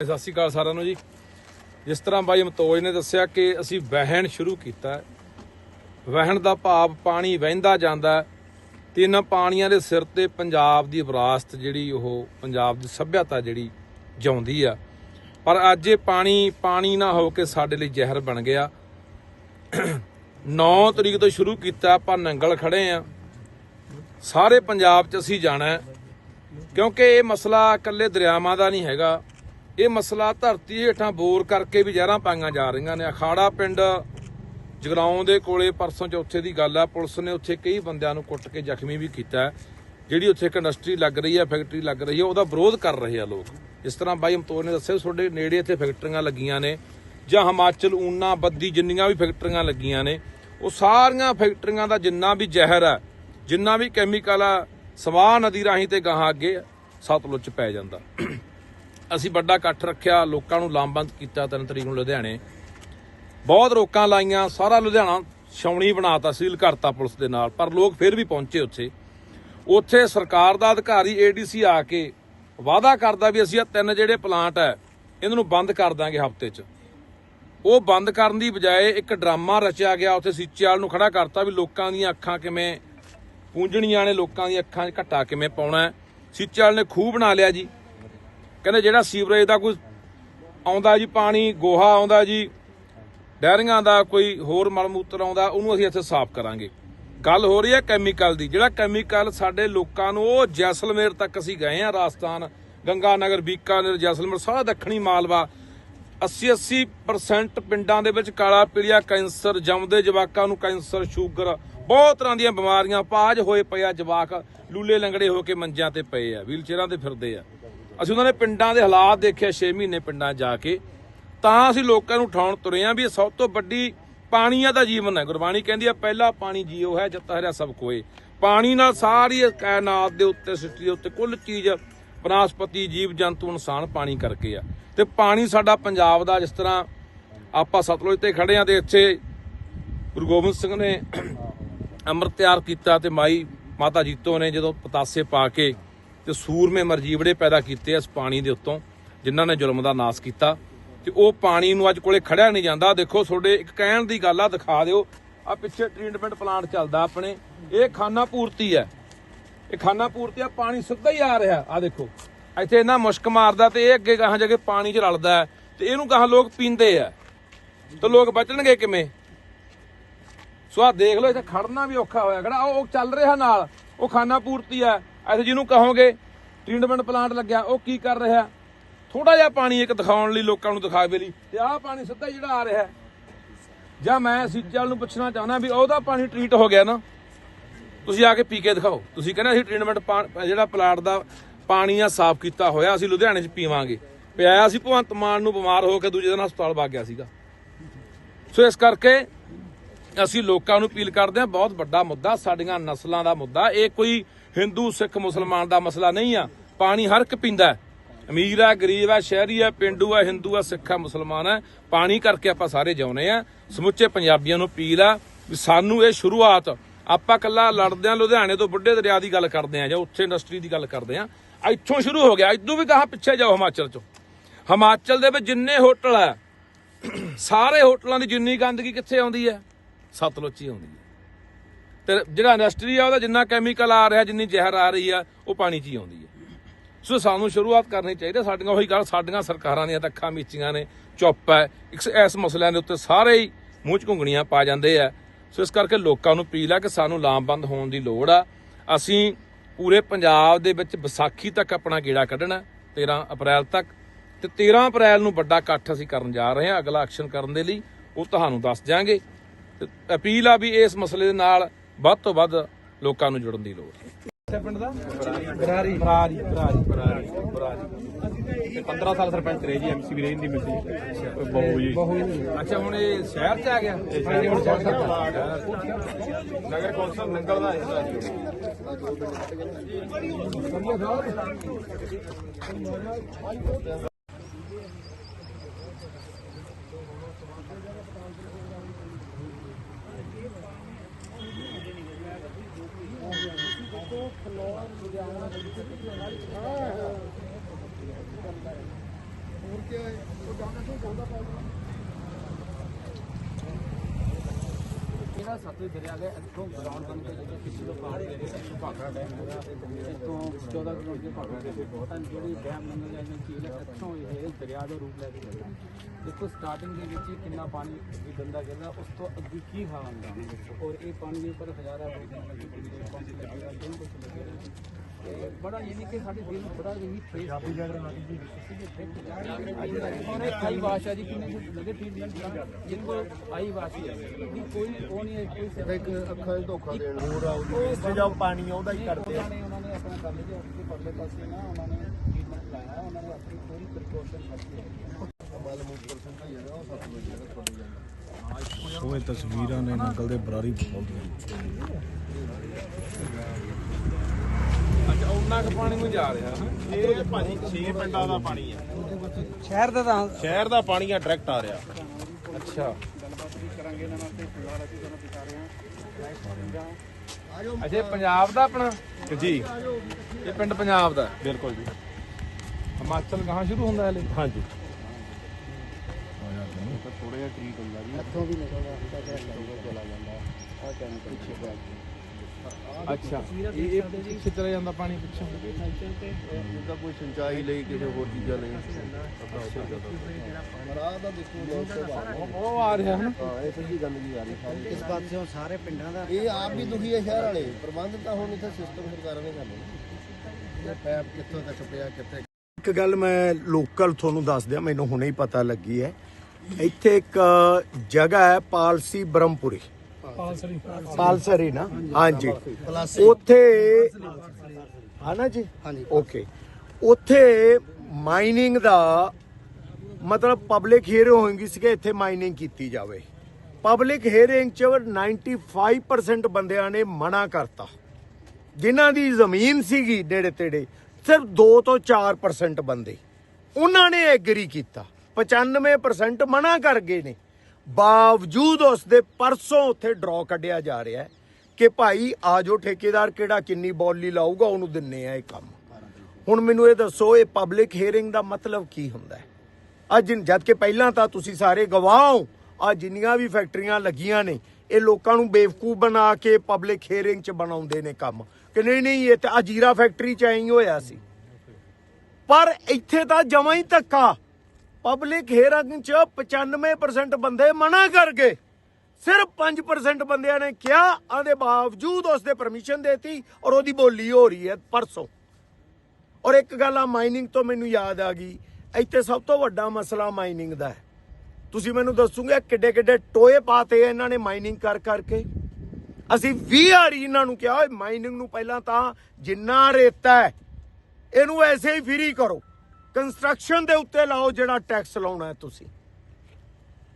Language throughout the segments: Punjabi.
ਸਤਿ ਸ਼੍ਰੀ ਅਕਾਲ ਸਾਰਿਆਂ ਨੂੰ ਜੀ। ਜਿਸ ਤਰ੍ਹਾਂ ਬਾਈ ਮਤੋਜ ਨੇ ਦੱਸਿਆ ਕਿ ਅਸੀਂ ਵਹਿਣ ਸ਼ੁਰੂ ਕੀਤਾ ਵਹਿਣ ਦਾ ਭਾਵ ਪਾਣੀ ਵਹਿੰਦਾ ਜਾਂਦਾ ਹੈ। ਤੇ ਇਹਨਾਂ ਪਾਣੀਆਂ ਦੇ ਸਿਰ ਤੇ ਪੰਜਾਬ ਦੀ ਵਿਰਾਸਤ ਜਿਹੜੀ ਉਹ ਪੰਜਾਬ ਦੀ ਸੱਭਿਅਤਾ ਜਿਹੜੀ ਜਿਉਂਦੀ ਆ। ਪਰ ਅੱਜ ਇਹ ਪਾਣੀ ਪਾਣੀ ਨਾ ਹੋ ਕੇ ਸਾਡੇ ਲਈ ਜ਼ਹਿਰ ਬਣ ਗਿਆ। 9 ਤਰੀਕ ਤੋਂ ਸ਼ੁਰੂ ਕੀਤਾ, ਆਪਾਂ ਨੰਗਲ ਖੜੇ ਆ ਸਾਰੇ ਪੰਜਾਬ 'ਚ ਅਸੀਂ ਜਾਣਾ ਕਿਉਂਕਿ ਇਹ ਮਸਲਾ ਇਕੱਲੇ ਦਰਿਆਵਾਂ ਦਾ ਨਹੀਂ ਹੈਗਾ। ਇਹ ਮਸਲਾ ਧਰਤੀ ਹੇਠਾਂ ਬੋਰ ਕਰਕੇ ਵੀ ਜ਼ਹਿਰਾਂ ਪਾਈਆਂ ਜਾ ਰਹੀਆਂ ਨੇ। ਅਖਾੜਾ ਪਿੰਡ ਜਗਰਾਉਂ ਦੇ ਕੋਲੇ ਪਰਸੋਂ ਚੌਥੇ ਦੀ ਗੱਲ ਆ। ਪੁਲਿਸ ਨੇ ਉੱਥੇ ਕਈ ਬੰਦਿਆਂ ਨੂੰ ਕੁੱਟ ਕੇ ਜ਼ਖਮੀ ਵੀ ਕੀਤਾ ਜਿਹੜੀ ਉੱਥੇ ਇੱਕ ਇੰਡਸਟਰੀ ਲੱਗ ਰਹੀ ਹੈ, ਫੈਕਟਰੀ ਲੱਗ ਰਹੀ ਹੈ, ਉਹਦਾ ਵਿਰੋਧ ਕਰ ਰਹੇ ਆ ਲੋਕ। ਇਸ ਤਰ੍ਹਾਂ ਬਾਈ ਮਤੋਰ ਨੇ ਦੱਸਿਆ, ਤੁਹਾਡੇ ਨੇੜੇ ਇੱਥੇ ਫੈਕਟਰੀਆਂ ਲੱਗੀਆਂ ਨੇ ਜਾਂ ਹਿਮਾਚਲ, ਊਨਾ, ਬੱਦੀ ਜਿੰਨੀਆਂ ਵੀ ਫੈਕਟਰੀਆਂ ਲੱਗੀਆਂ ਨੇ, ਉਹ ਸਾਰੀਆਂ ਫੈਕਟਰੀਆਂ ਦਾ ਜਿੰਨਾ ਵੀ ਜ਼ਹਿਰ ਹੈ, ਜਿੰਨਾ ਵੀ ਕੈਮੀਕਲ ਆ, ਸਵਾਹ ਨਦੀ ਰਾਹੀਂ ਤੇ ਗਾਹਾਂ ਅੱਗੇ ਸਤਲੁਜ ਪੈ ਜਾਂਦਾ। ਅਸੀਂ ਵੱਡਾ ਇਕੱਠ ਰੱਖਿਆ, ਲੋਕਾਂ ਨੂੰ ਲਾਮਬੰਦ ਕੀਤਾ ਤਿੰਨ ਤਰੀਕ ਨੂੰ ਲੁਧਿਆਣੇ। ਬਹੁਤ ਰੋਕਾਂ ਲਾਈਆਂ, ਸਾਰਾ ਲੁਧਿਆਣਾ ਛਾਉਣੀ ਬਣਾਤਾ ਸੀਲ ਕਰਤਾ ਪੁਲਿਸ ਦੇ ਨਾਲ, ਪਰ ਲੋਕ ਫਿਰ ਵੀ ਪਹੁੰਚੇ ਉੱਥੇ। ਉੱਥੇ ਸਰਕਾਰ ਦਾ ਅਧਿਕਾਰੀ ਏਡੀਸੀ ਆ ਕੇ ਵਾਅਦਾ ਕਰਦਾ ਵੀ ਅਸੀਂ ਇਹ ਤਿੰਨ ਜਿਹੜੇ ਪਲਾਂਟ ਹੈ, ਇਹਨਾਂ ਨੂੰ ਬੰਦ ਕਰ ਦਾਂਗੇ ਹਫ਼ਤੇ 'ਚ। ਉਹ ਬੰਦ ਕਰਨ ਦੀ ਬਜਾਏ ਇੱਕ ਡਰਾਮਾ ਰਚਿਆ ਗਿਆ, ਉੱਥੇ ਸੀਚੇਵਾਲ ਨੂੰ ਖੜਾ ਕਰਤਾ ਵੀ ਲੋਕਾਂ ਦੀਆਂ ਅੱਖਾਂ ਕਿਵੇਂ ਪੂੰਝਣੀਆਂ ਨੇ, ਲੋਕਾਂ ਦੀਆਂ ਅੱਖਾਂ 'ਚ ਘੱਟਾ ਕਿਵੇਂ ਪਾਉਣਾ ਹੈ। ਸੀਚੇਵਾਲ ਨੇ ਖੂਹ ਬਣਾ ਲਿਆ ਜੀ। ਕਹਿੰਦੇ ਜਿਹੜਾ ਸੀਵਰੇਜ ਦਾ ਕੋਈ ਆਉਂਦਾ ਜੀ ਪਾਣੀ, ਗੋਹਾ ਆਉਂਦਾ ਜੀ, ਡੈਰੀਆਂ ਦਾ ਕੋਈ ਹੋਰ ਮਲ ਮੂਤਰ ਆਉਂਦਾ, ਉਹਨੂੰ ਅਸੀਂ ਇੱਥੇ ਸਾਫ਼ ਕਰਾਂਗੇ। ਗੱਲ ਹੋ ਰਹੀ ਹੈ ਕੈਮੀਕਲ ਦੀ। ਜਿਹੜਾ ਕੈਮੀਕਲ ਸਾਡੇ ਲੋਕਾਂ ਨੂੰ, ਉਹ ਜੈਸਲਮੇਰ ਤੱਕ ਅਸੀਂ ਗਏ ਆ ਰਾਜਸਥਾਨ ਗੰਗਾ ਨਗਰ ਬੀਕਾਨੇਰ, ਜੈਸਲਮੇਰ, ਸਾਰਾ ਦੱਖਣੀ ਮਾਲਵਾ। 80 80% ਪਿੰਡਾਂ ਦੇ ਵਿੱਚ ਕਾਲਾ ਪੀਲੀਆ, ਕੈਂਸਰ ਜੰਮਦੇ ਜਵਾਕਾਂ ਨੂੰ ਕੈਂਸਰ, ਸ਼ੂਗਰ, ਬਹੁਤ ਤਰ੍ਹਾਂ ਦੀਆਂ ਬਿਮਾਰੀਆਂ, ਪਾਜ ਹੋਏ ਪਏ ਆ ਜਵਾਕ, ਲੂਲੇ ਲੰਗੜੇ ਹੋ ਕੇ ਮੰਜਿਆਂ ਤੇ ਪਏ ਆ, ਵੀਲਚੇਅਰਾਂ ਤੇ ਫਿਰਦੇ ਆ। ਅਸੀਂ ਉਹਨਾਂ ਨੇ ਪਿੰਡਾਂ ਦੇ ਹਾਲਾਤ ਦੇਖਿਆ 6 ਮਹੀਨੇ ਪਿੰਡਾਂ ਜਾ ਕੇ। ਤਾਂ ਅਸੀਂ ਲੋਕਾਂ ਨੂੰ ਉਠਾਉਣ ਤੁਰੇ ਆ ਵੀ ਇਹ ਸਭ ਤੋਂ ਵੱਡੀ ਪਾਣੀਆ ਦਾ ਜੀਵਨ ਹੈ। ਗੁਰਬਾਣੀ ਕਹਿੰਦੀ ਆ, ਪਹਿਲਾ ਪਾਣੀ ਜੀਓ ਹੈ ਜੱਤਾ ਹਰਿਆ ਸਭ ਕੋਏ ਪਾਣੀ ਨਾਲ ਸਾਰੀ ਇਸ ਕਾਇਨਾਤ ਦੇ ਉੱਤੇ, ਸ੍ਰਿਸ਼ਟੀ ਦੇ ਉੱਤੇ ਕੁੱਲ ਚੀਜ਼, ਬਨਸਪਤੀ, ਜੀਵ, ਜੰਤੂ, ਇਨਸਾਨ ਪਾਣੀ ਕਰਕੇ ਆ। ਤੇ ਪਾਣੀ ਸਾਡਾ ਪੰਜਾਬ ਦਾ, ਜਿਸ ਤਰ੍ਹਾਂ ਆਪਾਂ ਸਤਲੁਜ ਤੇ ਖੜੇ ਆ ਤੇ ਇੱਥੇ ਗੁਰੂ ਗੋਬਿੰਦ ਸਿੰਘ ਨੇ ਅੰਮ੍ਰਿਤ ਤਿਆਰ ਕੀਤਾ ਤੇ ਮਾਈ ਮਾਤਾ ਜੀਤੋ ਨੇ ਜਦੋਂ ਪਤਾਸੇ ਪਾ ਕੇ ਤੇ ਸੂਰਮੇ ਮਰਜੀਵੜੇ ਪੈਦਾ ਕੀਤੇ ਇਸ ਪਾਣੀ ਦੇ ਉੱਤੋਂ, ਜਿਨ੍ਹਾਂ ਨੇ ਜ਼ੁਲਮ ਦਾ ਨਾਸ ਕੀਤਾ। ਤੇ ਉਹ ਪਾਣੀ ਨੂੰ ਅੱਜ ਕੋਲੇ ਖੜਿਆ ਨਹੀਂ ਜਾਂਦਾ। ਦੇਖੋ, ਤੁਹਾਡੇ ਇੱਕ ਕਹਿਣ ਦੀ ਗੱਲ ਆ, ਦਿਖਾ ਦਿਓ। ਆ ਪਿੱਛੇ ਟ੍ਰੀਟਮੈਂਟ ਪਲਾਂਟ ਚੱਲਦਾ ਆਪਣੇ। ਇਹ ਖਾਨਾ ਪੂਰਤੀ ਹੈ। ਇਹ ਖਾਨਾ ਪੂਰਤੀ ਆ, ਪਾਣੀ ਸਿੱਧਾ ਹੀ ਆ ਰਿਹਾ। ਆ ਦੇਖੋ, ਇੱਥੇ ਇਹਨਾਂ ਮੁਸ਼ਕ ਮਾਰਦਾ ਤੇ ਇਹ ਅੱਗੇ ਗਾਹਾਂ ਜਗੇ ਪਾਣੀ 'ਚ ਰਲਦਾ ਹੈ। ਤੇ ਇਹਨੂੰ ਗਾਹਾਂ ਲੋਕ ਪੀਂਦੇ ਆ। ਤੇ ਲੋਕ ਬਚਣਗੇ ਕਿਵੇਂ? ਸੋ ਆ ਦੇਖ ਲਓ, ਇੱਥੇ ਖੜਨਾ ਵੀ ਔਖਾ ਹੋਇਆ। ਖੜਾ, ਉਹ ਚੱਲ ਰਿਹਾ ਨਾਲ। ਉਹ ਖਾਨਾ ਪੂਰਤੀ ਆ ਇੱਥੇ ਜਿਹਨੂੰ ਕਹੋਗੇ ਟ੍ਰੀਟਮੈਂਟ ਪਲਾਂਟ ਲੱਗਿਆ, ਉਹ ਕੀ ਕਰ ਰਿਹਾ? ਥੋੜਾ ਜਿਹਾ ਪਾਣੀ ਇੱਕ ਦਿਖਾਉਣ ਲਈ ਲੋਕਾਂ ਨੂੰ ਦਿਖਾਵੇ ਲਈ ਤੇ ਆਹ ਪਾਣੀ ਸਿੱਧਾ ਜਿਹੜਾ ਆ ਰਿਹਾ। ਜਾਂ ਮੈਂ ਸੀਚਲ ਨੂੰ ਪੁੱਛਣਾ ਚਾਹੁੰਦਾ ਵੀ ਉਹਦਾ ਪਾਣੀ ਟ੍ਰੀਟ ਹੋ ਗਿਆ ਨਾ, ਤੁਸੀਂ ਆ ਕੇ ਪੀ ਕੇ ਦਿਖਾਓ। ਤੁਸੀਂ ਕਹਿੰਦੇ ਅਸੀਂ ਟ੍ਰੀਟਮੈਂਟ ਜਿਹੜਾ ਪਲਾਂਟ ਦਾ ਪਾਣੀ ਆ ਸਾਫ਼ ਕੀਤਾ ਹੋਇਆ, ਅਸੀਂ ਲੁਧਿਆਣੇ 'ਚ ਪੀਵਾਂਗੇ। ਪਿਆਇਆ ਸੀ ਭਗਵੰਤ ਮਾਨ ਨੂੰ ਬਿਮਾਰ ਹੋ ਕੇ ਦੂਜੇ ਦਿਨ ਹਸਪਤਾਲ ਵਗ ਗਿਆ ਸੀਗਾ। ਸੋ ਇਸ ਕਰਕੇ ਅਸੀਂ ਲੋਕਾਂ ਨੂੰ ਅਪੀਲ ਕਰਦੇ ਹਾਂ, ਬਹੁਤ ਵੱਡਾ ਮੁੱਦਾ, ਸਾਡੀਆਂ ਨਸਲਾਂ ਦਾ ਮੁੱਦਾ। ਇਹ ਕੋਈ ਹਿੰਦੂ, ਸਿੱਖ, ਮੁਸਲਮਾਨ ਦਾ ਮਸਲਾ ਨਹੀਂ ਆ। ਪਾਣੀ ਹਰ ਇੱਕ ਪੀਂਦਾ ਅਮੀਰ ਆ ਗਰੀਬ ਆ ਸ਼ਹਿਰੀ ਆ ਪਿੰਡੂ ਆ ਹਿੰਦੂ ਆ ਸਿੱਖ ਆ ਮੁਸਲਮਾਨ ਆ ਪਾਣੀ ਕਰਕੇ ਆਪਾਂ ਸਾਰੇ ਜਿਉਂਦੇ ਆ ਸਮੁੱਚੇ ਪੰਜਾਬੀਆਂ ਨੂੰ ਅਪੀਲ ਆ ਵੀ ਸਾਨੂੰ ਇਹ ਸ਼ੁਰੂਆਤ ਆਪਾਂ ਕੱਲਾ ਲੜਦੇ ਆ ਲੁਧਿਆਣੇ ਤੋਂ ਬੁੱਢੇ ਦਰਿਆ ਦੀ ਗੱਲ ਕਰਦੇ ਆ ਜਾਂ ਉੱਥੇ ਇੰਡਸਟਰੀ ਦੀ ਗੱਲ ਕਰਦੇ ਆ ਇੱਥੋਂ ਸ਼ੁਰੂ ਹੋ ਗਿਆ। ਇਦੋਂ ਵੀ ਕਹਾ ਪਿੱਛੇ ਜਾਓ ਹਿਮਾਚਲ ਚੋਂ। ਹਿਮਾਚਲ ਦੇ ਵਿੱਚ ਜਿੰਨੇ ਹੋਟਲ ਆ, ਸਾਰੇ ਹੋਟਲਾਂ ਦੀ ਜਿੰਨੀ ਗੰਦਗੀ ਕਿੱਥੇ ਆਉਂਦੀ ਹੈ? ਸਤਲੁਜ ਹੀ ਆਉਂਦੀ ਹੈ। ਤੇ ਜਿਹੜਾ ਇੰਡਸਟਰੀ ਆ, ਉਹਦਾ ਜਿੰਨਾ ਕੈਮੀਕਲ ਆ ਰਿਹਾ, ਜਿੰਨੀ ਜ਼ਹਿਰ ਆ ਰਹੀ ਆ, ਉਹ ਪਾਣੀ 'ਚ ਹੀ ਆਉਂਦੀ ਹੈ ਸੋ ਸਾਨੂੰ ਸ਼ੁਰੂਆਤ ਕਰਨੀ ਚਾਹੀਦੀ ਹੈ। ਸਾਡੀਆਂ ਉਹੀ ਗੱਲ, ਸਾਡੀਆਂ ਸਰਕਾਰਾਂ ਦੀਆਂ ਤਾਂ ਅੱਖਾਂ ਮੀਚੀਆਂ ਨੇ, ਚੁੱਪ ਹੈ ਇਸ ਇਸ ਮਸਲਿਆਂ ਦੇ ਉੱਤੇ ਸਾਰੇ ਹੀ ਮੂੰਹ 'ਚ ਘੁੰਗਣੀਆਂ ਪਾ ਜਾਂਦੇ ਆ। ਸੋ ਇਸ ਕਰਕੇ ਲੋਕਾਂ ਨੂੰ ਅਪੀਲ ਆ ਕਿ ਸਾਨੂੰ ਲਾਮਬੰਦ ਹੋਣ ਦੀ ਲੋੜ ਆ। ਅਸੀਂ ਪੂਰੇ ਪੰਜਾਬ ਦੇ ਵਿੱਚ ਵਿਸਾਖੀ ਤੱਕ ਆਪਣਾ ਗੇੜਾ ਕੱਢਣਾ 13 ਅਪ੍ਰੈਲ ਤੱਕ। ਤੇ 13 ਅਪ੍ਰੈਲ ਨੂੰ ਵੱਡਾ ਇਕੱਠ ਅਸੀਂ ਕਰਨ ਜਾ ਰਹੇ ਹਾਂ ਅਗਲਾ ਐਕਸ਼ਨ ਕਰਨ ਦੇ ਲਈ, ਉਹ ਤੁਹਾਨੂੰ ਦੱਸ ਦਿਆਂਗੇ। ਤੇ ਅਪੀਲ ਆ ਵੀ ਇਸ ਮਸਲੇ ਦੇ ਨਾਲ ਵੱਧ ਤੋਂ ਵੱਧ ਲੋਕਾਂ ਨੂੰ ਜੁੜਨ ਦੀ ਲੋੜ। ਹੈ ਸਾਲ ਸਰਪੰਚ ਰਹੇ ਜੀ ਐਮਸੀ ਵੀ ਰਹਿਣ ਦੀ ਮਿਲਦੀ। ਅੱਛਾ ਹੁਣ ਇਹ ਸ਼ਹਿਰ ਚ ਆ ਗਿਆ? ਸਤਲੁਜ ਦਰਿਆ ਦੇ ਇੱਥੋਂ ਗਰਾਊਂਡ ਬਣ ਕੇ ਜਿਹੜਾ ਪਿਛਲੇ ਪਹਾੜ ਦੇ ਵਿੱਚ ਭਾਖੜਾ ਡੈਮ ਹੈਗਾ ਇੱਥੋਂ 14 ਕਿਲੋਮੀਟਰ ਭਾਖੜਾ ਡੈਮ ਤਾਂ ਜਿਹੜੀ ਡੈਮ ਨੰਗਲ ਜਾਂਦੀ ਝੀਲ ਹੈ, ਇੱਥੋਂ ਇਹ ਦਰਿਆ ਦਾ ਰੂਪ ਲੈ ਕੇ ਚੱਲਦਾ ਦੇਖੋ ਸਟਾਰਟਿੰਗ ਦੇ ਵਿੱਚ ਹੀ ਕਿੰਨਾ ਪਾਣੀ ਵੀ ਗੰਦਾ ਗਿਰਦਾ, ਉਸ ਤੋਂ ਅੱਗੇ ਕੀ ਹਾਲ ਹੁੰਦਾ? ਔਰ ਇਹ ਪਾਣੀ ਦੇ ਉੱਪਰ ਹਜ਼ਾਰਾਂ ਲੋਕ ਲੱਗੇਗਾ ਜੋ ਕੁਝ ਲੱਗੇਗਾ ਬੜਾ ਯਾਨੀ ਕਿ ਸਾਡੇ ਦਿਲ ਨੂੰ ਬੜਾ ਹੀ ਫੇਸ ਆਪੀ ਜਾ ਰਿਹਾ ਜੀ ਆਈ ਵਾਸ਼ਾ ਜੀ ਕਿੰਨੇ ਲਗੇ ਟ੍ਰੀਟਮੈਂਟ ਜਿੰਕੋ ਆਈ ਵਾਸ਼ੀ ਹੈ ਇਹਦੀ ਕੋਈ ਉਹ ਨਹੀਂ ਹੈ ਕੋਈ ਸੇਵਾ ਇੱਕ ਅੱਖਾਂ 'ਚ ਧੋਖਾ ਦੇਣਾ ਹੋਰ ਆਉਂਦੀ ਜੋ ਪਾਣੀ ਆਉਂਦਾ ਹੀ ਕਰਦੇ ਆ। ਉਹਨਾਂ ਨੇ ਉਹਨਾਂ ਨੇ ਆਪਣਾ ਕਰ ਲਿਆ ਉੱਥੇ ਪਰਲੇ ਪਾਸੇ ਨਾ ਉਹਨਾਂ ਨੇ ਟ੍ਰੀਟਮੈਂਟ ਲਾਇਆ ਉਹਨਾਂ ਨੇ ਆਪਣੀ ਪੂਰੀ ਪ੍ਰੀਕਾਸ਼ਨ ਰੱਖੀ ਹੈ ਮਲ ਮੂਤਰ ਸਿੰਘ ਭਾਈ ਜਿਹੜਾ ਉਹ ਸੱਤ ਵਜੇ ਜਿਹੜਾ ਤੁਹਾਡੇ ਜਾਂਦਾ। ਉਹ ਇਹ ਤਸਵੀਰਾਂ ਨੇ ਨਕਲ ਦੇ ਬਰਾਰੀ ਬਹੁਤ ਅੱਛਾ ਉਹਨਾਂ ਕੁ ਪਾਣੀ ਨੂੰ ਜਾ ਰਿਹਾ ਹੈ ਇਹ ਭਾਜੀ 6 ਪਿੰਡਾਂ ਦਾ ਪਾਣੀ ਆ। ਸ਼ਹਿਰ ਦਾ ਤਾਂ ਸ਼ਹਿਰ ਦਾ ਪਾਣੀ ਆ ਡਾਇਰੈਕਟ ਆ ਰਿਹਾ। ਅੱਛਾ। ਗੱਲਬਾਤ ਵੀ ਕਰਾਂਗੇ ਇਹਨਾਂ ਨਾਲ ਤੇ ਫਿਲਹਾਲ ਅਸੀਂ ਤੁਹਾਨੂੰ ਦਿਖਾ ਰਹੇ ਹਾਂ ਲਾਈਵ ਫੋਰਨ ਦਾ ਅੱਛਾ ਇਹ ਪੰਜਾਬ ਦਾ ਆਪਣਾ? ਜੀ। ਇਹ ਪਿੰਡ ਪੰਜਾਬ ਦਾ। ਬਿਲਕੁਲ ਜੀ। ਹਿਮਾਚਲ ਕਹਾਂ ਸ਼ੁਰੂ ਹੁੰਦਾ ਹੈ ਹਲੇ? ਹਾਂਜੀ। ਇੱਥੋਂ ਵੀ ਨਿਕਲਦਾ ਹੁੰਦਾ ਤੇ ਚਲਾ ਜਾਂਦਾ ਆ ਕੈਮੀਕਲ ਪਿੱਛੇ ਅੱਛਾ। ਇਹ ਇਹ ਪਿੱਛੇ ਚਲਾ ਜਾਂਦਾ ਪਾਣੀ ਪਿੱਛੋਂ। ਇਹਦਾ ਕੋਈ ਸਿੰਚਾਈ ਲਈ ਕਿਸੇ ਹੋਰ ਚੀਜ਼ਾਂ ਲਈ ਰਾਹ ਦਾ ਦੇਖੋ ਉਹ ਆ ਰਿਹਾ ਹੈ ਨਾ ਹਾਂ ਇਹ ਸੱਚੀ ਗੰਦਗੀ ਆ ਰਹੀ ਸਾਰੀ ਇਸ ਪਾਸਿਓਂ ਸਾਰੇ ਪਿੰਡਾਂ ਦਾ? ਇਹ ਆਪ ਵੀ ਦੁਖੀ ਹੈ ਸ਼ਹਿਰ ਵਾਲੇ। ਪ੍ਰਬੰਧ ਤਾਂ ਹੁਣ ਇੱਥੇ ਸਿਸਟਮ ਸਰਕਾਰਾਂ ਨੇ ਕਰਨੇ। ਪੈਪ ਕਿੱਥੋਂ ਤੱਕ ਪਿਆ ਕਿੱਥੇ ਇੱਕ ਗੱਲ ਮੈਂ ਲੋਕਲ ਤੁਹਾਨੂੰ ਦੱਸ ਦਿਆਂ ਮੈਨੂੰ ਹੁਣੇ ਹੀ ਪਤਾ ਲੱਗੀ ਹੈ। ਇੱਥੇ ਇੱਕ ਜਗ੍ਹਾ ਹੈ ਪਾਲਸੀ ਬ੍ਰਹਮਪੁਰੀ। ਪਾਲਸਰੀ। ਪਾਲਸਰੀ ਨਾ? ਹਾਂਜੀ। ਉੱਥੇ ਹਾਂ ਨਾ ਜੀ? ਹਾਂਜੀ। ਓਕੇ। ਉੱਥੇ ਮਾਈਨਿੰਗ ਦਾ ਮਤਲਬ ਪਬਲਿਕ ਹੀਅਰਿੰਗ ਹੋਏਗੀ ਸੀ ਕਿ ਇੱਥੇ ਮਾਈਨਿੰਗ ਕੀਤੀ ਜਾਵੇ। ਪਬਲਿਕ ਹੀਅਰਿੰਗ ਚ 95% ਬੰਦਿਆਂ ਨੇ ਮਨਾ ਕਰਤਾ। ਜਿਨ੍ਹਾਂ ਦੀ ਜ਼ਮੀਨ ਸੀਗੀ ਨੇੜੇ ਤੇੜੇ ਸਿਰਫ 2 ਤੋਂ 4% ਬੰਦੇ। ਉਹਨਾਂ ਨੇ ਐਗਰੀ ਕੀਤਾ। 95% ਮਨਾ ਕਰ ਗਏ ਨੇ। ਬਾਵਜੂਦ ਉਸ ਦੇ ਪਰਸੋਂ ਉੱਥੇ ਡਰਾ ਕੱਢਿਆ ਜਾ ਰਿਹਾ ਹੈ ਕਿ ਭਾਈ ਆਜੋ ਠੇਕੇਦਾਰ ਕਿਹੜਾ ਕਿੰਨੀ ਬੋਲੀ ਲਾਊਗਾ, ਉਹਨੂੰ ਦਿੰਨੇ ਆ ਇਹ ਕੰਮ। ਹੁਣ ਮੈਨੂੰ ਇਹ ਦੱਸੋ, ਇਹ ਪਬਲਿਕ ਹੀਅਰਿੰਗ ਦਾ ਮਤਲਬ ਕੀ ਹੁੰਦਾ ਹੈ? ਅੱਜ ਜਦ ਕਿ ਪਹਿਲਾਂ ਤਾਂ ਤੁਸੀਂ ਸਾਰੇ ਗਵਾਹ ਹੋ, ਆ ਜਿੰਨੀਆਂ ਵੀ ਫੈਕਟਰੀਆਂ ਲੱਗੀਆਂ ਨੇ, ਇਹ ਲੋਕਾਂ ਨੂੰ ਬੇਵਕੂਫ ਬਣਾ ਕੇ ਪਬਲਿਕ ਹੀਅਰਿੰਗ 'ਚ ਬਣਾਉਂਦੇ ਨੇ ਕੰਮ। ਕਿ ਨਹੀਂ ਨਹੀਂ, ਇਹ ਤਾਂ ਅਜੀਰਾ ਫੈਕਟਰੀ 'ਚ ਐਂ ਹੀ ਹੋਇਆ ਸੀ। ਪਰ ਇੱਥੇ ਤਾਂ ਜਮਾਂ ਹੀ ਧੱਕਾ। ਪਬਲਿਕ ਹੀਅਰਿੰਗ 'ਚ 95% ਬੰਦੇ ਮਨਾ ਕਰ ਗਏ ਸਿਰਫ 5% ਬੰਦਿਆਂ ਨੇ ਕਿਹਾ ਆਦੇ ਬਾਵਜੂਦ ਉਸਦੇ ਪਰਮਿਸ਼ਨ ਦੇਤੀ ਔਰ ਉਹਦੀ ਬੋਲੀ ਹੋ ਰਹੀ ਹੈ ਪਰਸੋਂ। ਔਰ ਇੱਕ ਗੱਲ ਆ ਮਾਈਨਿੰਗ ਤੋਂ ਮੈਨੂੰ ਯਾਦ ਆ ਗਈ, ਇੱਥੇ ਸਭ ਤੋਂ ਵੱਡਾ ਮਸਲਾ ਮਾਈਨਿੰਗ ਦਾ ਹੈ। ਤੁਸੀਂ ਮੈਨੂੰ ਦੱਸੋਗੇ ਕਿੱਡੇ ਕਿੱਡੇ ਟੋਏ ਪਾਤੇ ਇਹਨਾਂ ਨੇ ਮਾਈਨਿੰਗ ਕਰ ਕਰਕੇ। ਅਸੀਂ 20 ਵਾਰੀ ਇਹਨਾਂ ਨੂੰ ਕਿਹਾ, ਓਏ ਮਾਈਨਿੰਗ ਨੂੰ ਪਹਿਲਾਂ ਤਾਂ ਜਿੰਨਾ ਰੇਤਾ ਹੈ, ਇਹਨੂੰ ਐਸੇ ਹੀ ਫ੍ਰੀ ਕਰੋ। ਕੰਸਟਰਕਸ਼ਨ ਦੇ ਉੱਤੇ ਲਾਓ ਜਿਹੜਾ ਟੈਕਸ ਲਾਉਣਾ ਤੁਸੀਂ।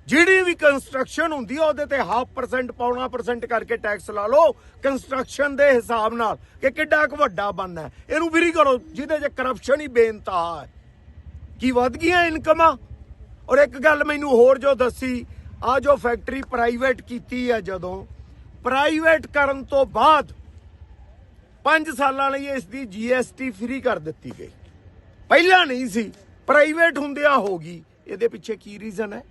ਜਿਹੜੀ ਵੀ ਕੰਸਟਰਕਸ਼ਨ ਹੁੰਦੀ ਹੈ ਉਹਦੇ ਤੇ 0.5% ਪੌਣਾ ਪਰਸੈਂਟ ਕਰਕੇ ਟੈਕਸ ਲਾ ਲਓ, ਕੰਸਟਰਕਸ਼ਨ ਦੇ ਹਿਸਾਬ ਨਾਲ ਕਿ ਕਿੱਡਾ ਕੁ ਵੱਡਾ ਬਣਨਾ ਇਹਨੂੰ ਫਰੀ ਕਰੋ, ਜਿਹਦੇ 'ਚ ਕਰਪਸ਼ਨ ਹੀ ਬੇਨਤਾ ਹੈ ਕੀ ਵੱਧ ਗਈਆਂ ਇਨਕਮਾਂ ਔਰ ਇੱਕ ਗੱਲ ਮੈਨੂੰ ਹੋਰ ਜੋ ਦੱਸੀ ਆ ਜੋ ਫੈਕਟਰੀ ਪ੍ਰਾਈਵੇਟ ਕੀਤੀ ਹੈ ਜਦੋਂ ਪ੍ਰਾਈਵੇਟ ਕਰਨ ਤੋਂ ਬਾਅਦ 5 ਸਾਲਾਂ ਲਈ ਇਸ ਦੀ ਜੀਐਸਟੀ ਫ੍ਰੀ ਕਰ ਦਿੱਤੀ ਗਈ। ਪਹਿਲਾਂ ਨਹੀਂ ਸੀ ਪ੍ਰਾਈਵੇਟ ਹੁੰਦਿਆਂ ਹੋ ਗਈ। ਇਹਦੇ ਪਿੱਛੇ ਕੀ ਰੀਜ਼ਨ ਹੈ?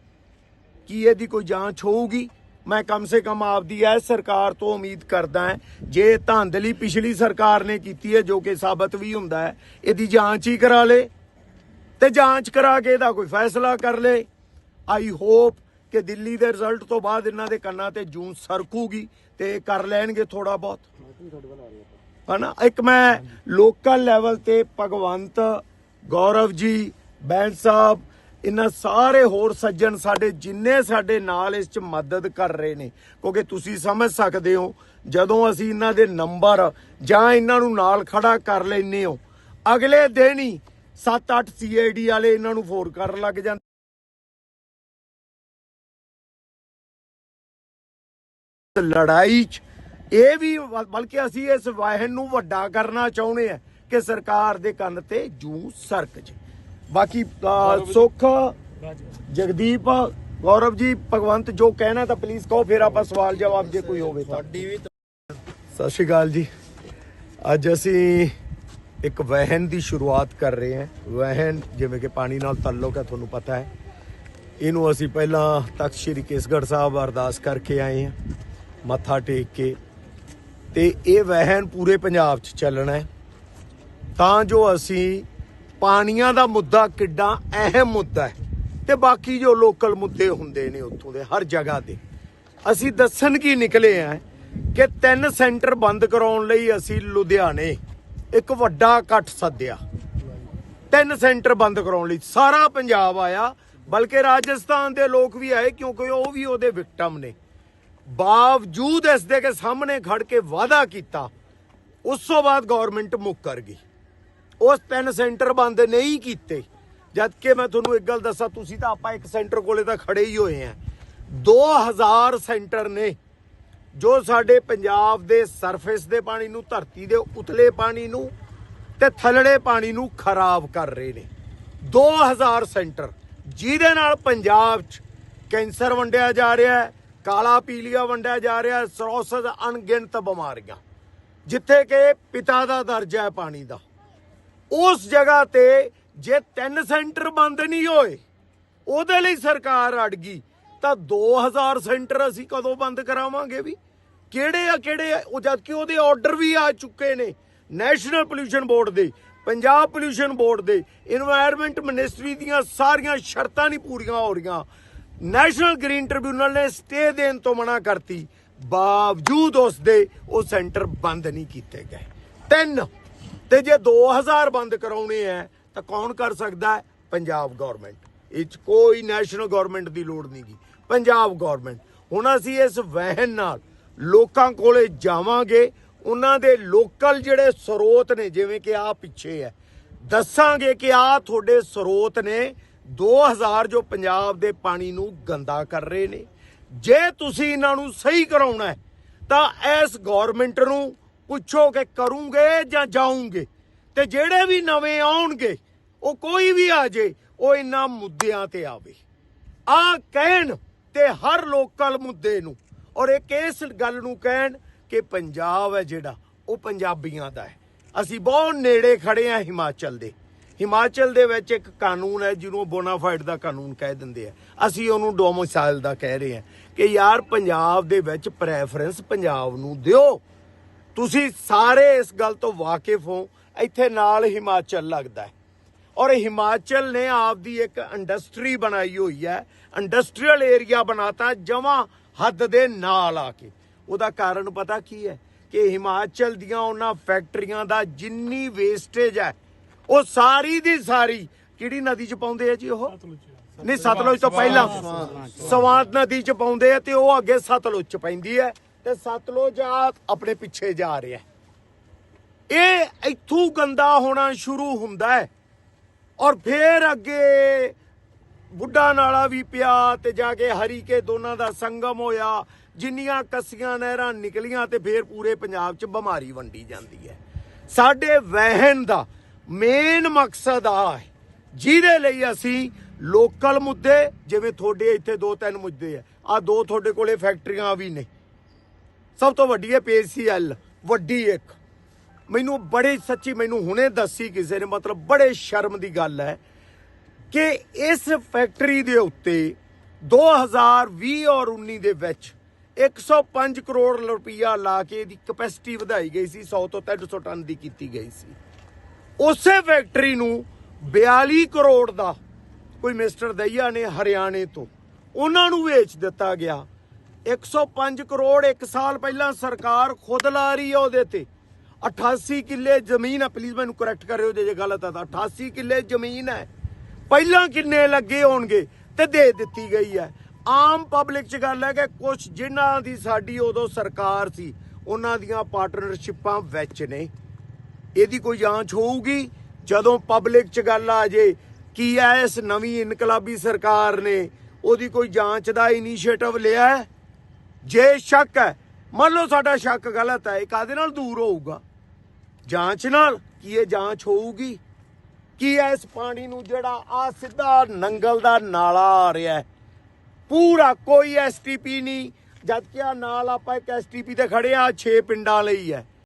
ਕੀ ਇਹਦੀ ਕੋਈ ਜਾਂਚ ਹੋਊਗੀ? ਮੈਂ ਕਮ ਸੇ ਕਮ ਆਪਦੀ ਐ ਸਰਕਾਰ ਤੋਂ ਉਮੀਦ ਕਰਦਾ ਹਾਂ, ਜੇ ਧਾਂਦਲੀ ਪਿਛਲੀ ਸਰਕਾਰ ਨੇ ਕੀਤੀ ਹੈ, ਜੋ ਕਿ ਸਾਬਤ ਵੀ ਹੁੰਦਾ ਹੈ, ਇਹਦੀ ਜਾਂਚ ਹੀ ਕਰਾ ਲੇ ਤੇ ਜਾਂਚ ਕਰਾ ਕੇ ਇਹਦਾ ਕੋਈ ਫੈਸਲਾ ਕਰ ਲੇ। ਆਈ ਹੋਪ ਕਿ ਦਿੱਲੀ ਦੇ ਰਿਜ਼ਲਟ ਤੋਂ ਬਾਅਦ ਇਹਨਾਂ ਦੇ ਕੰਨਾਂ ਤੇ ਜੂੰ ਸਰਕੂਗੀ ਤੇ ਕਰ ਲੈਣਗੇ ਥੋੜਾ ਬਹੁਤ। ਹਨਾ? ਇੱਕ ਮੈਂ ਲੋਕਲ ਲੈਵਲ ਤੇ ਭਗਵੰਤ ਗੌਰਵ ਜੀ ਬੈਂਸ ਸਾਹਿਬ, ਇਹਨਾਂ ਸਾਰੇ ਹੋਰ ਸੱਜਣ ਸਾਡੇ ਜਿੰਨੇ ਸਾਡੇ ਨਾਲ ਇਸ ਚ ਮਦਦ ਕਰ ਰਹੇ ਨੇ, ਕਿਉਂਕਿ ਤੁਸੀਂ ਸਮਝ ਸਕਦੇ ਹੋ, ਜਦੋਂ ਅਸੀਂ ਇਹਨਾਂ ਦੇ ਨੰਬਰ ਜਾਂ ਇਹਨਾਂ ਨੂੰ ਨਾਲ ਖੜਾ ਕਰ ਲੈਨੇ ਹੋ, ਅਗਲੇ ਦਿਨ ਹੀ 7-8 ਸੀਆਈਡੀ ਵਾਲੇ ਇਹਨਾਂ ਨੂੰ ਫੋਨ ਕਰਨ ਲੱਗ ਜਾਂਦੇ ਲੜਾਈ 'ਚ ਇਹ ਵੀ, ਬਲਕਿ ਅਸੀਂ ਇਸ ਵਾਹਨ ਨੂੰ ਵੱਡਾ ਕਰਨਾ ਚਾਹੁੰਦੇ ਆ ਕਿ ਸਰਕਾਰ ਦੇ ਕੰਨ ਤੇ ਜੂ ਸਰਕ ਜੇ। ਬਾਕੀ ਸੁੱਖ ਜਗਦੀਪ ਗੌਰਵ ਜੀ ਭਗਵੰਤ ਜੋ ਕਹਿਣਾ ਤਾਂ ਪਲੀਜ਼ ਕਹੋ ਫਿਰ ਆਪਾਂ ਸਵਾਲ ਜਵਾਬ ਜੇ ਕੋਈ ਹੋਵੇ ਤਾਂ। ਸਾਡੀ ਵੀ ਸਤਿ ਸ਼੍ਰੀ ਅਕਾਲ ਜੀ। ਅੱਜ ਅਸੀਂ ਇੱਕ ਵਹਿਣ ਦੀ ਸ਼ੁਰੂਆਤ ਕਰ ਰਹੇ ਹਾਂ। ਵਹਿਣ ਜਿਵੇਂ ਕਿ ਪਾਣੀ ਨਾਲ ਤਾਲੁਕ ਹੈ ਤੁਹਾਨੂੰ ਪਤਾ ਹੈ। ਇਹਨੂੰ ਅਸੀਂ ਪਹਿਲਾਂ ਤਖਤ ਸ੍ਰੀ ਕੇਸਗੜ੍ਹ ਸਾਹਿਬ ਅਰਦਾਸ ਕਰਕੇ ਆਏ ਹਾਂ ਮੱਥਾ ਟੇਕ ਕੇ। ਤੇ ਇਹ ਵਹਿਣ ਪੂਰੇ ਪੰਜਾਬ 'ਚ ਚੱਲਣਾ ਹੈ। ਤਾਂ ਜੋ ਅਸੀਂ ਪਾਣੀਆਂ ਦਾ ਮੁੱਦਾ ਕਿੱਡਾ ਅਹਿਮ ਮੁੱਦਾ ਹੈ ਤੇ ਬਾਕੀ ਜੋ ਲੋਕਲ ਮੁੱਦੇ ਹੁੰਦੇ ਨੇ ਉੱਥੋਂ ਦੇ, ਹਰ ਜਗ੍ਹਾ ਦੇ। ਅਸੀਂ ਦੱਸਣ ਕੀ ਨਿਕਲੇ ਆ ਕਿ ਤਿੰਨ ਸੈਂਟਰ ਬੰਦ ਕਰਾਉਣ ਲਈ ਅਸੀਂ ਲੁਧਿਆਣੇ ਇੱਕ ਵੱਡਾ ਇਕੱਠ ਸੱਦਿਆ। ਤਿੰਨ ਸੈਂਟਰ ਬੰਦ ਕਰਾਉਣ ਲਈ ਸਾਰਾ ਪੰਜਾਬ ਆਇਆ, ਬਲਕਿ ਰਾਜਸਥਾਨ ਦੇ ਲੋਕ ਵੀ ਆਏ ਕਿਉਂਕਿ ਉਹ ਵੀ ਉਹਦੇ ਵਿਕਟਮ ਨੇ। ਬਾਵਜੂਦ ਇਸ ਦੇ ਕੇ ਸਾਹਮਣੇ ਖੜ ਕੇ ਵਾਅਦਾ ਕੀਤਾ, ਉਸ ਤੋਂ ਬਾਅਦ ਗਵਰਨਮੈਂਟ ਮੁੱਕ ਕਰ ਗਈ। ਉਸ ਤਿੰਨ ਸੈਂਟਰ ਬੰਦ ਨਹੀਂ ਕੀਤੇ। ਜਦ ਕਿ ਮੈਂ ਤੁਹਾਨੂੰ ਇੱਕ ਗੱਲ ਦੱਸਾਂ, ਤੁਸੀਂ ਤਾਂ ਆਪਾਂ ਇੱਕ ਸੈਂਟਰ ਕੋਲੇ ਤਾਂ ਖੜੇ ਹੀ ਹੋਏ ਆ। 2000 ਸੈਂਟਰ ਨੇ, ਜੋ ਸਾਡੇ ਪੰਜਾਬ ਦੇ ਸਰਫੇਸ ਦੇ ਪਾਣੀ ਨੂੰ, ਧਰਤੀ ਦੇ ਉਤਲੇ ਪਾਣੀ ਨੂੰ ਤੇ ਥੱਲੜੇ ਪਾਣੀ ਨੂੰ ਖਰਾਬ ਕਰ ਰਹੇ ਨੇ। 2000 ਸੈਂਟਰ, ਜਿਹਦੇ ਨਾਲ ਪੰਜਾਬ 'ਚ ਕੈਂਸਰ ਵੰਡਿਆ ਜਾ ਰਿਹਾ ਹੈ, ਕਾਲਾ ਪੀਲੀਆ ਵੰਡਿਆ ਜਾ ਰਿਹਾ ਹੈ ਸਰੋਸਸ ਅਣਗਿਣਤ ਬਿਮਾਰੀਆਂ। ਜਿੱਥੇ ਕਿ ਪਿਤਾ ਦਾ ਦਰਜਾ ਹੈ ਪਾਣੀ ਦਾ। ਉਸ ਜਗ੍ਹਾ ਤੇ ਜੇ ਤਿੰਨ ਸੈਂਟਰ ਬੰਦ ਨਹੀਂ ਹੋਏ, ਉਹਦੇ ਲਈ ਸਰਕਾਰ ਅੜ ਗਈ, ਤਾਂ 2000 ਸੈਂਟਰ ਅਸੀਂ ਕਦੋਂ ਬੰਦ ਕਰਾਵਾਂਗੇ ਵੀ? ਕਿਹੜੇ ਆ ਕਿਹੜੇ ਆ? ਉਹ ਜਦ ਕਿ ਉਹਦੇ ਆਰਡਰ ਵੀ ਆ ਚੁੱਕੇ ਨੇ ਨੈਸ਼ਨਲ ਪੋਲੂਸ਼ਨ ਬੋਰਡ ਦੇ ਪੰਜਾਬ ਪੋਲੂਸ਼ਨ ਬੋਰਡ ਦੇ এনवायरमेंट ਮਿਨਿਸਟਰੀ ਦੀਆਂ ਸਾਰੀਆਂ ਸ਼ਰਤਾਂ ਨਹੀਂ ਪੂਰੀਆਂ ਹੋ ਰਹੀਆਂ। ਨੈਸ਼ਨਲ ਗ੍ਰੀਨ ਟ੍ਰਿਬਿਊਨਲ ਨੇ ਸਟੇ ਦੇਣ ਤੋਂ ਮਨਾ ਕਰਤੀ, ਬਾਵਜੂਦ ਉਸ ਦੇ ਉਹ ਸੈਂਟਰ ਬੰਦ ਨਹੀਂ ਕੀਤੇ ਗਏ। ਤਿੰਨ ਤੇ ਜੇ 2000 ਬੰਦ ਕਰਾਉਣੇ ਆ ਤਾਂ ਕੌਣ ਕਰ ਸਕਦਾ ਹੈ ਪੰਜਾਬ ਗਵਰਨਮੈਂਟ ਇਹ 'ਚ ਕੋਈ ਨੈਸ਼ਨਲ ਗਵਰਨਮੈਂਟ ਦੀ ਲੋੜ ਨਹੀਂਗੀ ਪੰਜਾਬ ਗਵਰਨਮੈਂਟ ਹੁਣ ਅਸੀਂ ਇਸ ਵਹਿਨ ਨਾਲ ਲੋਕਾਂ ਕੋਲੇ ਜਾਵਾਂਗੇ। ਉਹਨਾਂ ਦੇ ਲੋਕਲ ਜਿਹੜੇ ਸਰੋਤ ਨੇ, ਜਿਵੇਂ ਕਿ ਆ ਪਿੱਛੇ ਹੈ ਦੱਸਾਂਗੇ ਕਿ ਆ ਤੁਹਾਡੇ ਸਰੋਤ ਨੇ 2000 ਜੋ ਪੰਜਾਬ ਦੇ ਪਾਣੀ ਨੂੰ ਗੰਦਾ ਕਰ ਰਹੇ ਨੇ। ਜੇ ਤੁਸੀਂ ਇਹਨਾਂ ਨੂੰ ਸਹੀ ਕਰਾਉਣਾ ਤਾਂ ਇਸ ਗਵਰਨਮੈਂਟ ਨੂੰ ਪੁੱਛੋ ਕਿ ਕਰੂੰਗੇ ਜਾਂ ਜਾਉਂਗੇ ਤੇ ਜਿਹੜੇ ਵੀ ਨਵੇਂ ਆਉਣਗੇ, ਉਹ ਕੋਈ ਵੀ ਆ ਜੇ, ਉਹ ਇਹਨਾਂ ਮੁੱਦਿਆਂ ਤੇ ਆਵੇ। ਆ ਕਹਿਣ ਤੇ ਹਰ ਲੋਕਲ ਮੁੱਦੇ ਨੂੰ। ਔਰ ਇੱਕ ਇਸ ਗੱਲ ਨੂੰ ਕਹਿਣ ਕਿ ਪੰਜਾਬ ਹੈ ਜਿਹੜਾ, ਉਹ ਪੰਜਾਬੀਆਂ ਦਾ ਹੈ। ਅਸੀਂ ਬਹੁਤ ਨੇੜੇ ਖੜੇ ਆ ਹਿਮਾਚਲ ਦੇ। ਹਿਮਾਚਲ ਦੇ ਵਿੱਚ ਇੱਕ ਕਾਨੂੰਨ ਹੈ, ਜਿਹਨੂੰ ਬੋਨਾਫਾਈਡ ਦਾ ਕਾਨੂੰਨ ਕਹਿ ਦਿੰਦੇ ਆ। ਅਸੀਂ ਉਹਨੂੰ ਡੋਮਿਸਾਈਲ ਦਾ ਕਹਿ ਰਹੇ ਹਾਂ ਕਿ ਯਾਰ, ਪੰਜਾਬ ਦੇ ਵਿੱਚ ਪ੍ਰੈਫਰੈਂਸ ਪੰਜਾਬ ਨੂੰ ਦਿਓ। ਤੁਸੀਂ ਸਾਰੇ ਇਸ ਗੱਲ ਤੋਂ ਵਾਕਿਫ ਹੋ ਇੱਥੇ ਨਾਲ ਹਿਮਾਚਲ ਲੱਗਦਾ ਹੈ। ਔਰ ਹਿਮਾਚਲ ਨੇ ਆਪਦੀ ਇੱਕ ਇੰਡਸਟਰੀ ਬਣਾਈ ਹੋਈ ਹੈ ਇੰਡਸਟਰੀਅਲ ਏਰੀਆ ਬਣਾਤਾ ਜਮਾ ਹੱਦ ਦੇ ਨਾਲ ਆ ਕੇ। ਉਹਦਾ ਕਾਰਨ ਪਤਾ ਕੀ ਹੈ ਕਿ ਹਿਮਾਚਲ ਦੀਆਂ ਉਹਨਾਂ ਫੈਕਟਰੀਆਂ ਦਾ ਜਿੰਨੀ ਵੇਸਟੇਜ ਹੈ ਉਹ ਸਾਰੀ ਦੀ ਸਾਰੀ ਕਿਹੜੀ ਨਦੀ ਚ ਪਾਉਂਦੇ ਆ ਜੀ ਉਹ? ਨਹੀਂ ਸਤਲੁਜ ਤੋਂ ਪਹਿਲਾਂ। ਸਵਾਤ ਨਦੀ ਚ ਪਾਉਂਦੇ ਆ ਤੇ ਉਹ ਅੱਗੇ ਸਤਲੁਜ ਚ ਪੈਂਦੀ ਹੈ। ਤੇ ਸਤਲੁਜ ਆ ਆਪਣੇ ਪਿੱਛੇ ਜਾ ਰਿਹਾ ਇਹ ਇੱਥੋਂ ਗੰਦਾ ਹੋਣਾ ਸ਼ੁਰੂ ਹੁੰਦਾ ਹੈ ਔਰ ਫੇਰ ਅੱਗੇ ਬੁੱਢਾ ਨਾਲਾ ਵੀ ਪਿਆ ਤੇ ਜਾ ਕੇ ਹਰੀ ਕੇ ਦੋਨਾਂ ਦਾ ਸੰਗਮ ਹੋਇਆ, ਜਿੰਨੀਆਂ ਕੱਸੀਆਂ ਨਹਿਰਾਂ ਨਿਕਲੀਆਂ ਤੇ ਫੇਰ ਪੂਰੇ ਪੰਜਾਬ 'ਚ ਬਿਮਾਰੀ ਵੰਡੀ ਜਾਂਦੀ ਹੈ। ਸਾਡੇ ਵਹਿਣ ਦਾ ਮੇਨ ਮਕਸਦ ਆ ਹੈ, ਜਿਹਦੇ ਲਈ ਅਸੀਂ ਲੋਕਲ ਮੁੱਦੇ, ਜਿਵੇਂ ਤੁਹਾਡੇ ਇੱਥੇ ਦੋ ਤਿੰਨ ਮੁੱਦੇ ਆ ਆ ਦੋ ਤੁਹਾਡੇ ਕੋਲੇ ਫੈਕਟਰੀਆਂ ਵੀ ਨੇ। ਸਭ ਤੋਂ ਵੱਡੀ ਹੈ ਪੀਸੀਐਲ ਵੱਡੀ ਇੱਕ। ਮੈਨੂੰ ਬੜੇ ਸੱਚੀ ਮੈਨੂੰ ਹੁਣੇ ਦੱਸੀ ਕਿਸੇ ਨੇ, ਮਤਲਬ ਬੜੇ ਸ਼ਰਮ ਦੀ ਗੱਲ ਹੈ ਕਿ ਇਸ ਫੈਕਟਰੀ ਦੇ ਉੱਤੇ 2020 ਔਰ 19 ਦੇ ਵਿੱਚ 105 ਕਰੋੜ ਰੁਪਈਆ ਲਾ ਕੇ ਇਹਦੀ ਕਪੈਸਿਟੀ ਵਧਾਈ ਗਈ ਸੀ 100 ਤੋਂ 300 ਟਨ ਦੀ ਕੀਤੀ ਗਈ ਸੀ। ਉਸੇ ਫੈਕਟਰੀ ਨੂੰ 42 ਕਰੋੜ ਦਾ ਕੋਈ ਮਿਸਟਰ ਦਈਆ ਨੇ ਹਰਿਆਣੇ ਤੋਂ, ਉਹਨਾਂ ਨੂੰ ਵੇਚ ਦਿੱਤਾ ਗਿਆ। 105 ਕਰੋੜ ਇੱਕ ਸਾਲ ਪਹਿਲਾਂ ਸਰਕਾਰ ਖੁਦ ਲਾ ਰਹੀ ਹੈ ਉਹਦੇ ਤੇ। 88 ਕਿੱਲੇ ਜ਼ਮੀਨ ਹੈ ਪਲੀਜ਼ ਮੈਨੂੰ ਕਰੈਕਟ ਕਰਿਓ ਜੇ ਜੇ ਗਲਤ ਹੈ ਤਾਂ। 88 ਕਿੱਲੇ ਜ਼ਮੀਨ ਹੈ। ਪਹਿਲਾਂ ਕਿੰਨੇ ਲੱਗੇ ਹੋਣਗੇ ਤੇ ਦੇ ਦਿੱਤੀ ਗਈ ਹੈ। ਆਮ ਪਬਲਿਕ 'ਚ ਗੱਲ ਹੈ ਕਿ ਕੁਝ ਜਿਨ੍ਹਾਂ ਦੀ ਸਾਡੀ ਉਦੋਂ ਸਰਕਾਰ ਸੀ, ਉਹਨਾਂ ਦੀਆਂ ਪਾਰਟਨਰਸ਼ਿਪਾਂ ਵਿੱਚ ਨੇ। ਇਹਦੀ ਕੋਈ ਜਾਂਚ ਹੋਊਗੀ? ਜਦੋਂ ਪਬਲਿਕ 'ਚ ਗੱਲ ਆ ਜੇ, ਕੀ ਐ ਇਸ ਨਵੀਂ ਇਨਕਲਾਬੀ ਸਰਕਾਰ ਨੇ? ਉਹਦੀ ਕੋਈ ਜਾਂਚ ਦਾ ਇਨੀਸ਼ੀਏਟਿਵ ਲਿਆ ਹੈ? ਜੇ ਸ਼ੱਕ ਹੈ, ਮੰਨ ਲਓ ਸਾਡਾ ਸ਼ੱਕ ਗਲਤ ਹੈ, ਇਹ ਕਾਦੇ ਨਾਲ ਦੂਰ ਹੋਊਗਾ? ਜਾਂਚ ਨਾਲ ਕੀ ਇਹ ਜਾਂਚ ਹੋਊਗੀ? ਕੀ ਇਸ ਪਾਣੀ ਨੂੰ ਜਿਹੜਾ ਆ ਸਿੱਧਾ ਨੰਗਲ ਦਾ ਨਾਲਾ ਆ ਰਿਹਾ ਹੈ? ਪੂਰਾ ਕੋਈ ਐਸਟੀਪੀ ਨਹੀਂ ਜਦ ਕਿ ਆ ਨਾਲ ਆਪਾਂ ਇੱਕ ਐਸਟੀਪੀ ਤੇ ਖੜੇ ਆ 6 ਪਿੰਡਾਂ ਲਈ ਹੈ।